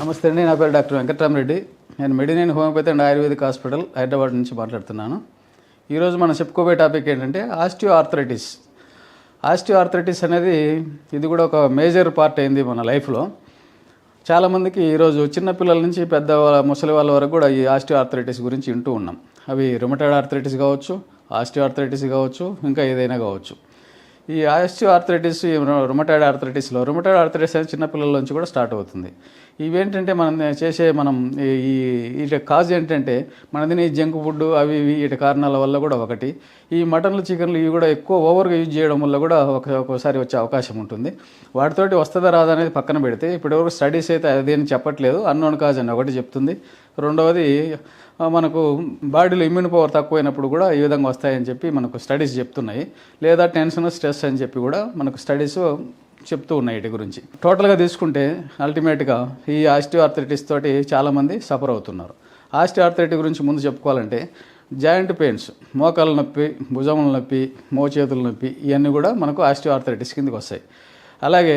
నమస్తే అండి నా పేరు డాక్టర్ వెంకట్రామరెడ్డి. నేను Medineni homeopathy and ayurvedic hospital Hyderabad నుంచి మాట్లాడుతున్నాను. ఈరోజు మనం చెప్పుకోబోయే టాపిక్ ఏంటంటే ఆస్టియో ఆర్థరైటిస్ ఆస్టియో ఆర్థరైటిస్ అనేది ఇది కూడా ఒక మేజర్ పార్ట్ అయింది మన లైఫ్లో. చాలామందికి ఈరోజు చిన్నపిల్లల నుంచి పెద్ద వాళ్ళ- ముసలి వాళ్ళ వరకు కూడా ఈ ఆస్టియో ఆర్థరైటిస్ గురించి వింటూ ఉన్నాం. అవి రుమటైడ్ ఆర్థరైటిస్ కావచ్చు ఆస్టియో ఆర్థరైటిస్ కావచ్చు ఇంకా ఏదైనా కావచ్చు. ఈ ఆస్టివ్ ఆర్థరైటిస్ రుమటాయిడ్ ఆర్థరైటిస్లో రుమటాయిడ్ ఆర్థరైటిస్ అనేది చిన్నపిల్లల నుంచి కూడా స్టార్ట్ అవుతుంది. ఇవేంటంటే మనం చేసే మనం ఈ- వీటి కాజ్ ఏంటంటే మన తినే జంక్ ఫుడ్ అవి ఇవి వీటి కారణాల వల్ల కూడా ఒకటి. ఈ మటన్లు చికెన్లు ఇవి కూడా ఎక్కువ ఓవర్గా యూజ్ చేయడం వల్ల కూడా ఒక ఒక్కోసారి వచ్చే అవకాశం ఉంటుంది. వాటితోటి వస్తుందా రాదా అనేది పక్కన పెడితే ఇప్పటివరకు స్టడీస్ అయితే అదేం చెప్పట్లేదు. అన్నోన్ కాజ్ అని ఒకటి చెప్తుంది. రెండవది మనకు బాడీలో ఇమ్యూన్ పవర్ తక్కువైనప్పుడు కూడా ఈ విధంగా వస్తాయని చెప్పి మనకు స్టడీస్ చెప్తున్నాయి. లేదా టెన్షన్ స్ట్రెస్ అని చెప్పి కూడా మనకు స్టడీస్ చెప్తూ ఉన్నాయి వీటి గురించి. టోటల్గా తీసుకుంటే అల్టిమేట్గా ఈ ఆస్టివ్ ఆర్థరైటిస్ తోటి చాలామంది సఫర్ అవుతున్నారు. ఆస్టివ్ ఆర్థరైటిస్ గురించి ముందు చెప్పుకోవాలంటే జాయింట్ పెయిన్స్ మోకాళ్ళ నొప్పి భుజముల నొప్పి మోచేతుల నొప్పి ఇవన్నీ కూడా మనకు ఆస్టివ్ ఆర్థరైటిస్ కిందకి వస్తాయి. అలాగే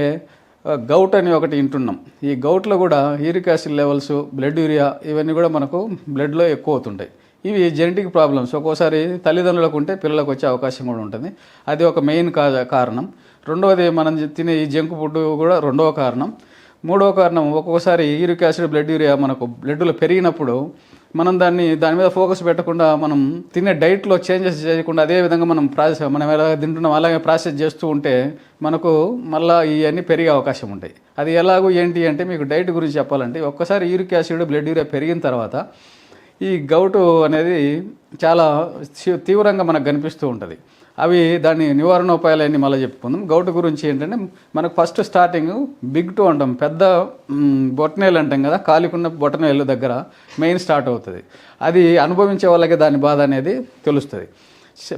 గౌట్ అని ఒకటి వింటున్నాం. ఈ గౌట్లో కూడా uric acid levels blood urea ఇవన్నీ కూడా మనకు బ్లడ్లో ఎక్కువ అవుతుంటాయి. ఇవి జెనెటిక్ ప్రాబ్లమ్స్ ఒక్కోసారి తల్లిదండ్రులకు ఉంటే పిల్లలకు వచ్చే అవకాశం కూడా ఉంటుంది. అది ఒక మెయిన్ కారణం. రెండవది మనం తినే ఈ జంక్ ఫుడ్ కూడా రెండవ కారణం. మూడవ కారణం ఒక్కొక్కసారి యూరిక్ యాసిడ్ బ్లడ్ యూరియా మనకు బ్లడ్లో పెరిగినప్పుడు మనం దాన్ని దాని మీద ఫోకస్ పెట్టకుండా మనం తినే డైట్లో చేంజెస్ చేయకుండా అదే విధంగా మనం ప్రాసెస్ మనం ఎలా తింటున్నాం అలాగే ప్రాసెస్ చేస్తూ ఉంటే మనకు మళ్ళీ ఇవన్నీ పెరిగే అవకాశం ఉంటాయి. అది ఎలాగో ఏంటి అంటే మీకు డైట్ గురించి చెప్పాలంటే ఒక్కసారి యూరిక్ యాసిడ్ బ్లడ్ యూరియా పెరిగిన తర్వాత ఈ గౌటు అనేది చాలా తీవ్రంగా మనకు కనిపిస్తూ ఉంటుంది. అవి దాని నివారణ ఉపాయాలన్నీ మళ్ళీ చెప్పుకుందాం. గౌటు గురించి ఏంటంటే మనకు ఫస్ట్ స్టార్టింగ్ బిగ్ టూ అంటాం పెద్ద మ్, బొటనేలు అంటాం కదా కాలికున్న బొటనేలు దగ్గర మెయిన్ స్టార్ట్ అవుతుంది. అది అనుభవించే వాళ్ళకి దాని బాధ అనేది తెలుస్తుంది.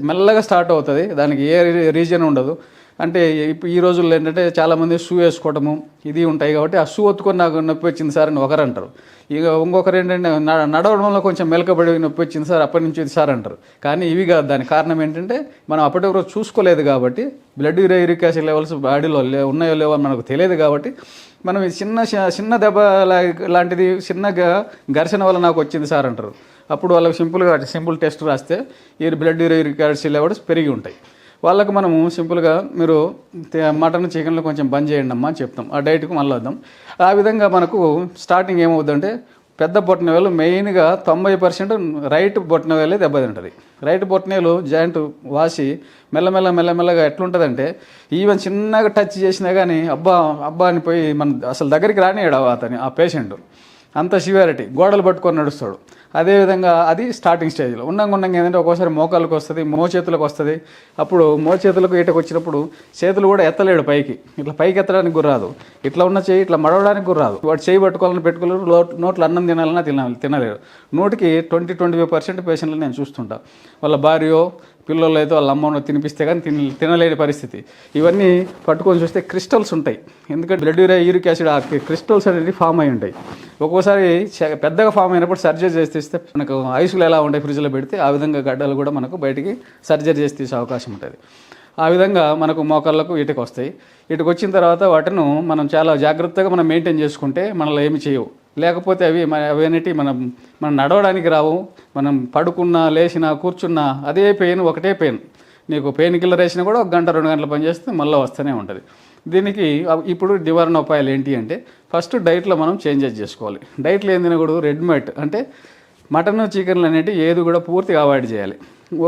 మెల్లగా స్టార్ట్ అవుతుంది. దానికి ఏ రీ- రీజన్ ఉండదు. అంటే ఇప్పుడు ఈ రోజుల్లో ఏంటంటే చాలామంది షూ వేసుకోవటము ఇది ఉంటాయి కాబట్టి ఆ షూ ఒత్తుకొని నాకు నొప్పి వచ్చింది సార్ అని ఒకరు అంటారు. ఇక ఇంకొకరు ఏంటంటే న- నడవడంలో కొంచెం మెలకబడి నొప్పి వచ్చింది సార్ అప్పటి నుంచి ఇది సార్ అంటారు. కానీ ఇవి కాదు దాని కారణం ఏంటంటే మనం అప్పటి వరకు చూసుకోలేదు కాబట్టి బ్లడ్ యూరిక్ యాసిడ్ లెవెల్స్ బాడీలో లే ఉన్నాయో లేవో మనకు తెలియదు కాబట్టి మనం చిన్న చిన్న- దెబ్బ లాంటిది చిన్నగా ఘర్షణ వల్ల నాకు వచ్చింది సార్ అంటారు. అప్పుడు వాళ్ళకి సింపుల్గా సింపుల్ టెస్ట్ రాస్తే ఈ బ్లడ్ యూరిక్ యాసిడ్ లెవెల్స్ పెరిగి ఉంటాయి. వాళ్ళకు మనము సింపుల్గా మీరు మటన్ చికెన్లో కొంచెం బంద్ చేయండి అమ్మా అని చెప్తాం. ఆ డైట్కి మళ్ళీ వద్దాం. ఆ విధంగా మనకు స్టార్టింగ్ ఏమవుతుందంటే పెద్ద బొట్టనవేలు మెయిన్గా తొంభై పర్సెంట్ రైట్ బొట్టనవేలే దెబ్బతింటుంది రైట్ బొట్టనేలు జాయింట్ వాసి మెల్లమెల్ల మెల్లమెల్లగా ఎట్లుంటుందంటే ఈవెన్ చిన్నగా టచ్ చేసినా కానీ అబ్బా అబ్బా అని పోయి మన అసలు దగ్గరికి రానియడు అతని ఆ పేషెంట్. అంత సివియారిటీ. గోడలు పట్టుకొని నడుస్తాడు. అదేవిధంగా అది స్టార్టింగ్ స్టేజ్లో ఉండంగా ఉండంగా ఏంటంటే ఒక్కోసారి మోకాళ్ళకు వస్తుంది మోచేతులకు వస్తుంది. అప్పుడు మోచేతులకు ఈటకు వచ్చినప్పుడు చేతులు కూడా ఎత్తలేడు పైకి. ఇట్లా పైకి ఎత్తడానికి గుర్రాదు ఇట్లా ఉన్న చేయి ఇట్లా మడవడానికి గుర్రాదు వాడు చేయి పట్టుకోవాలని పెట్టుకోలేరు నోట్లో అన్నం తినాలన్నా తిన తినలేరు. నోటికి ట్వంటీ ట్వంటీ ఫైవ్ పర్సెంట్ పేషెంట్లు నేను చూస్తుంటా. వాళ్ళ భార్యో పిల్లలు అయితే వాళ్ళ అమ్మను తినిపిస్తే కానీ తిన తినలేని పరిస్థితి. ఇవన్నీ పట్టుకొని చూస్తే క్రిస్టల్స్ ఉంటాయి. ఎందుకంటే బ్లడ్ యూరియా యూరిక్ యాసిడ్ ఆ క్రిస్టల్స్ అనేది ఫామ్ అయి ఉంటాయి. ఒక్కోసారి చ- పెద్దగా ఫామ్ అయినప్పుడు సర్జరీ చేసి తీస్తే మనకు ఐసులు ఎలా ఉంటాయి ఫ్రిడ్జ్లో పెడితే ఆ విధంగా గడ్డలు కూడా మనకు బయటికి సర్జరీ చేసి తీసే అవకాశం ఉంటుంది. ఆ విధంగా మనకు మోకాళ్ళకు ఇటుకు వస్తాయి. ఇటుకు వచ్చిన తర్వాత వాటిని మనం చాలా జాగ్రత్తగా మనం మెయింటైన్ చేసుకుంటే మనలో ఏమి చేయవు. లేకపోతే అవి మన- అవన్నిటి మనం మనం నడవడానికి రావు. మనం పడుకున్నా లేచినా కూర్చున్నా అదే పెయిన్ ఒకటే పెయిన్. నీకు పెయిన్ కిల్లర్ వేసినా కూడా ఒక గంట రెండు గంటలు పనిచేస్తే మళ్ళీ వస్తూనే ఉంటుంది. దీనికి ఇప్పుడు నివారణ ఉపాయాలు ఏంటి అంటే ఫస్ట్ డైట్లో మనం చేంజెస్ చేసుకోవాలి. డైట్లో ఏం తినకూడదు? రెడ్ మెట్ అంటే మటన్ చికెన్లు అనేటివి ఏది కూడా పూర్తిగా అవాయిడ్ చేయాలి.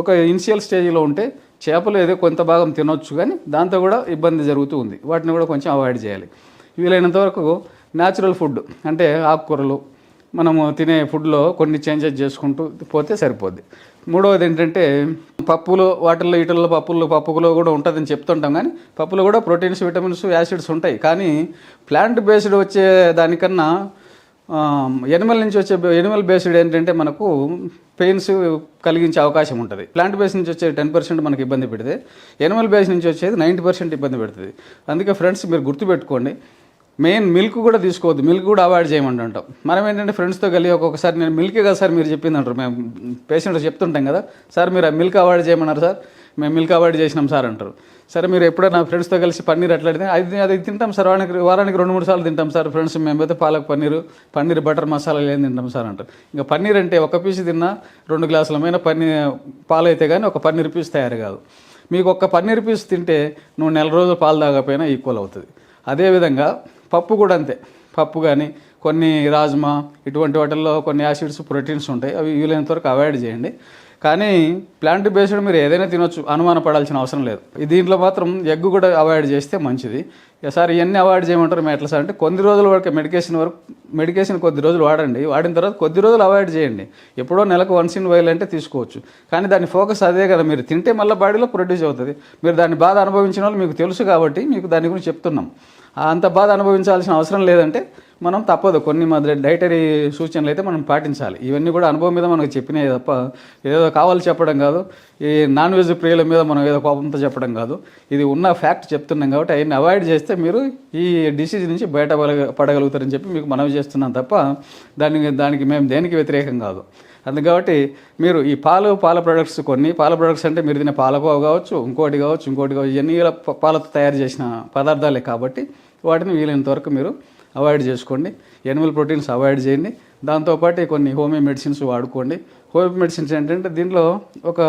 ఒక ఇనిషియల్ స్టేజ్లో ఉంటే చేపలు ఏదో కొంత భాగం తినొచ్చు కానీ దాంతో కూడా ఇబ్బంది జరుగుతూ ఉంది. వాటిని కూడా కొంచెం అవాయిడ్ చేయాలి. వీలైనంత వరకు న్యాచురల్ ఫుడ్ అంటే ఆకుకూరలు మనము తినే ఫుడ్లో కొన్ని చేంజెస్ చేసుకుంటూ పోతే సరిపోద్ది. మూడవది ఏంటంటే పప్పులో వాటిల్లో వీటిల్లో పప్పుల్లో పప్పులో కూడా ఉంటుందని చెప్తుంటాం కానీ పప్పులో కూడా ప్రోటీన్స్ విటమిన్స్ యాసిడ్స్ ఉంటాయి. కానీ ప్లాంట్ బేస్డ్ వచ్చే దానికన్నా ఎనిమల్ నుంచి వచ్చే ఎనిమల్ బేస్డ్ ఏంటంటే మనకు పెయిన్స్ కలిగించే అవకాశం ఉంటుంది. ప్లాంట్ బేస్ నుంచి వచ్చే టెన్ పర్సెంట్ మనకి ఇబ్బంది పెడితే ఎనిమల్ బేస్ నుంచి వచ్చేది నైంటీ పర్సెంట్ ఇబ్బంది పెడుతుంది. అందుకే ఫ్రెండ్స్ మీరు గుర్తుపెట్టుకోండి మెయిన్ మిల్క్ కూడా తీసుకోవద్దు. మిల్క్ కూడా అవాయిడ్ చేయమండి అంటాం. మనం ఏంటంటే ఫ్రెండ్స్తో కలిగి ఒక్కొక్కసారి నేను మిల్కే కదా సార్ మీరు చెప్పింది అంటారు. మేము పేషెంట్ చెప్తుంటాం కదా. సార్ మీరు ఆ మిల్క్ అవాయిడ్ చేయమన్నారు సార్. మేము మిల్క్ అవాయిడ్ చేసినాం సార్ అంటారు. సరే మీరు ఎప్పుడైనా ఫ్రెండ్స్తో కలిసి పన్నీర్ అట్లా అది అది తింటాం సార్. వారానికి వారానికి రెండు మూడు సార్లు తింటాం సార్ ఫ్రెండ్స్ మేమైతే పాలక్ పన్నీరు పన్నీర్ బటర్ మసాలా ఏం తింటాం సార్ అంటారు. ఇంకా పన్నీర్ అంటే ఒక పీస్ తిన్నా రెండు గ్లాసుల మీద పన్నీర్ పాలు అయితే కానీ ఒక పన్నీర్ పీస్ తయారు కాదు. మీకు ఒక్క పన్నీర్ పీస్ తింటే నువ్వు నెల రోజులు పాలు తాగకపోయినా ఈక్వల్ అవుతుంది. అదేవిధంగా పప్పు కూడా అంతే. పప్పు కానీ కొన్ని రాజ్మా ఇటువంటి వాటిల్లో కొన్ని యాసిడ్స్ ప్రోటీన్స్ ఉంటాయి. అవి వీలైనంత వరకు అవాయిడ్ చేయండి. కానీ ప్లాంట్ బేస్డ్ మీరు ఏదైనా తినొచ్చు అనుమాన పడాల్సిన అవసరం లేదు. దీంట్లో మాత్రం ఎగ్ కూడా అవాయిడ్ చేస్తే మంచిది. సార్ ఇవన్నీ అవాయిడ్ చేయమంటారు మేము ఎట్లా సార్ అంటే కొద్ది రోజుల వరకు మెడికేషన్ వరకు మెడికేషన్ కొద్ది రోజులు వాడండి. వాడిన తర్వాత కొద్ది రోజులు అవాయిడ్ చేయండి. ఎప్పుడో నెలకు వన్స్ ఇన్ వైల్ అంటే తీసుకోవచ్చు. కానీ దాని ఫోకస్ అదే కదా మీరు. తింటే మళ్ళీ బాడీలో ప్రొడ్యూస్ అవుతుంది. మీరు దాని బాధ అనుభవించిన వాళ్ళు మీకు తెలుసు కాబట్టి మీకు దాని గురించి చెప్తున్నాం. అంత బాధ అనుభవించాల్సిన అవసరం లేదంటే మనం తప్పదు. కొన్ని మన డైటరీ సూచనలు అయితే మనం పాటించాలి. ఇవన్నీ కూడా అనుభవం మీద మనకు చెప్పినాయి తప్ప ఏదో కావాలి చెప్పడం కాదు. ఈ నాన్ వెజ్ ప్రియుల మీద మనం ఏదో కోపంతో చెప్పడం కాదు. ఇది ఉన్న ఫ్యాక్ట్ చెప్తున్నాం కాబట్టి అవన్నీ అవాయిడ్ చేస్తే మీరు ఈ డిసీజ్ నుంచి బయట పడగలుగుతారని చెప్పి మీకు మనవి చేస్తున్నాం తప్ప దానికి దానికి మేము దేనికి వ్యతిరేకం కాదు. అందు కాబట్టి మీరు ఈ పాలు పాల ప్రొడక్ట్స్ కొన్ని పాల ప్రొడక్ట్స్ అంటే మీరు తినే పాలకోవ కావచ్చు ఇంకోటి కావచ్చు ఇంకోటి కావచ్చు ఇవన్నీ పాలతో తయారు చేసిన పదార్థాలే కాబట్టి వాటిని వీలైనంత వరకు మీరు అవాయిడ్ చేసుకోండి. ఎనిమల్ ప్రోటీన్స్ అవాయిడ్ చేయండి. దాంతోపాటు కొన్ని హోమియో మెడిసిన్స్ వాడుకోండి. హోమియో మెడిసిన్స్ ఏంటంటే దీంట్లో ఒక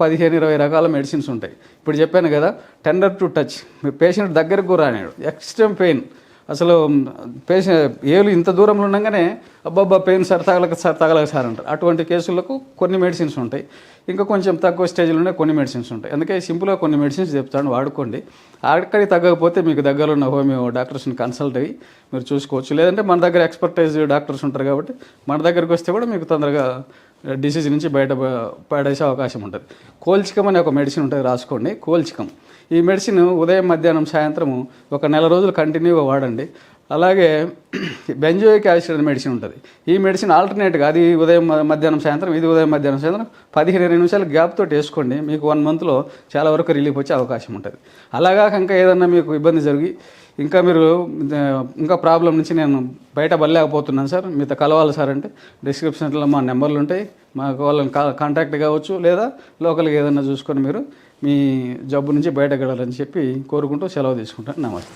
పదిహేను ఇరవై రకాల మెడిసిన్స్ ఉంటాయి. ఇప్పుడు చెప్పాను కదా టెండర్ టు టచ్ మీ పేషెంట్ దగ్గరకు రానాడు రానిడు ఎక్స్ట్రీమ్ పెయిన్ అసలు పేషెంట్ ఏలు ఇంత దూరంలో ఉండగానే అబ్బాబ్బా పెయిన్ సార్ తగలక సార్ తగలక సార్ అంటారు. అటువంటి కేసులకు కొన్ని మెడిసిన్స్ ఉంటాయి. ఇంకా కొంచెం తక్కువ స్టేజ్లో ఉండే కొన్ని మెడిసిన్స్ ఉంటాయి. అందుకే సింపుల్గా కొన్ని మెడిసిన్స్ చెప్తాను వాడుకోండి. అక్కడికి తగ్గకపోతే మీకు దగ్గరలో ఉన్న హోమియో డాక్టర్స్ని కన్సల్ట్ అయ్యి మీరు చూసుకోవచ్చు. లేదంటే మన దగ్గర ఎక్స్పర్టైజ్ డాక్టర్స్ ఉంటారు కాబట్టి మన దగ్గరికి వస్తే కూడా మీకు తొందరగా డిసీజ్ నుంచి బయట పడేసే అవకాశం ఉంటుంది. కోల్చికం అనే ఒక మెడిసిన్ ఉంటుంది రాసుకోండి. కోల్చికం. ఈ మెడిసిన్ ఉదయం మధ్యాహ్నం సాయంత్రము ఒక నెల రోజులు కంటిన్యూగా వాడండి. అలాగే బెంజోయిక్ యాసిడ్ అనే మెడిసిన్ ఉంటుంది. ఈ మెడిసిన్ ఆల్టర్నేట్గా అది ఉదయం మధ్యాహ్నం సాయంత్రం ఇది ఉదయం మధ్యాహ్నం సాయంత్రం పదిహేను ఇరవై నిమిషాలు గ్యాప్ తోటి వేసుకోండి. మీకు వన్ మంత్లో చాలా వరకు రిలీఫ్ వచ్చే అవకాశం ఉంటుంది. అలాగా ఇంకా ఏదన్నా మీకు ఇబ్బంది జరిగి ఇంకా మీరు ఇంకా ప్రాబ్లం నుంచి నేను బయట పడలేకపోతున్నాను సార్. మీతో కలవాలి సార్ అంటే డిస్క్రిప్షన్లో మా నెంబర్లు ఉంటాయి. మాకు వాళ్ళని కా కాంటాక్ట్ కావచ్చు లేదా లోకల్గా ఏదన్నా చూసుకొని మీరు మీ జబ్బు నుంచి బయటపడాలని చెప్పి కోరుకుంటూ సెలవు తీసుకుంటాను. నమస్తే.